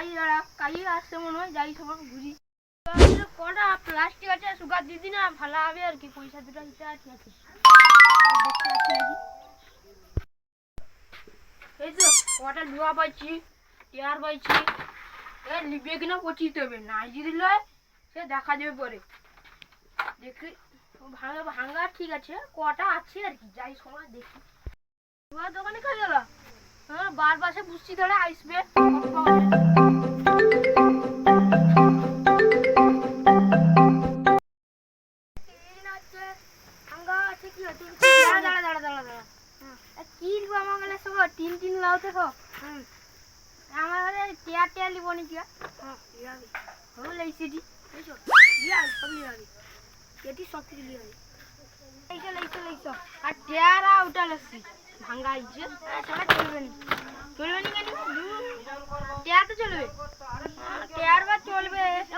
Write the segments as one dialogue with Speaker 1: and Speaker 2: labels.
Speaker 1: যাই দাঁড়া কালি আসছে মনে হয় যাই ঘুরি কটা প্লাস্টিক আছে সুগার দিদি না, ভালো হবে আর কি, পয়সা দুটো দিতে আছে এই তো, কটা এ লিবে কিনা না সে দেখা যাবে পরে। দেখি, ভাঙা ভাঙা ঠিক আছে, কটা আছে আর কি, যাই সময় দেখি। দোকানে কাজ গেল? হ্যাঁ বার বাসে বুঝছি, ধরে আসবে সব টিন টিন সব আমার গেলে টেয়ার টেয়ার লিবো নি হ্যাঁ লাইছি দি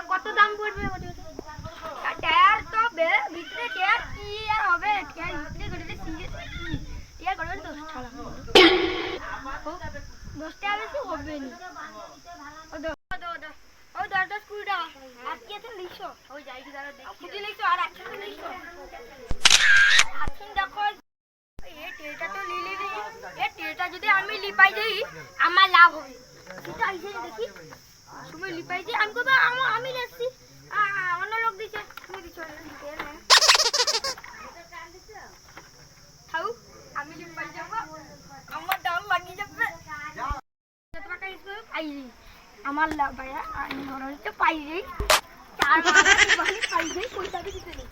Speaker 1: কত দাম পড়বে ওটা আর টায়ার তো বে- ভিতরে টায়ার কি আর হবে টায়ার ভিতরে গড়িতে সিরিয়াস কি টায়ার গড়বে দশ টাকা ও, দশ টাকা বেশি হবে না ও দশ দশ দশ ও দশ দশ কুড়ি টাকা আর কি আছে লিখছো ওই যাই কি দাঁড়া দেখি লিখছো আর একশো লিখছো এখন দেখো এ টেটা তো লিলি নি এ টেটা যদি আমি লিপাই যাই আমার লাভ হবে। সেটা দেখি। তুমি লিপাই যাই আমি কবে আমি আমি যাচ্ছি অন্য লোক দিচ্ছে তুমি দিচ্ছ না, দিতে না। খাও আমি লিপাই যাব আমার ডাল লাগিয়ে যাবে কত টাকা ইসবে পাই যাই আমার লাভ আমি ধরো পাই যাই চার মাস পাই যাই পয়সা দিতে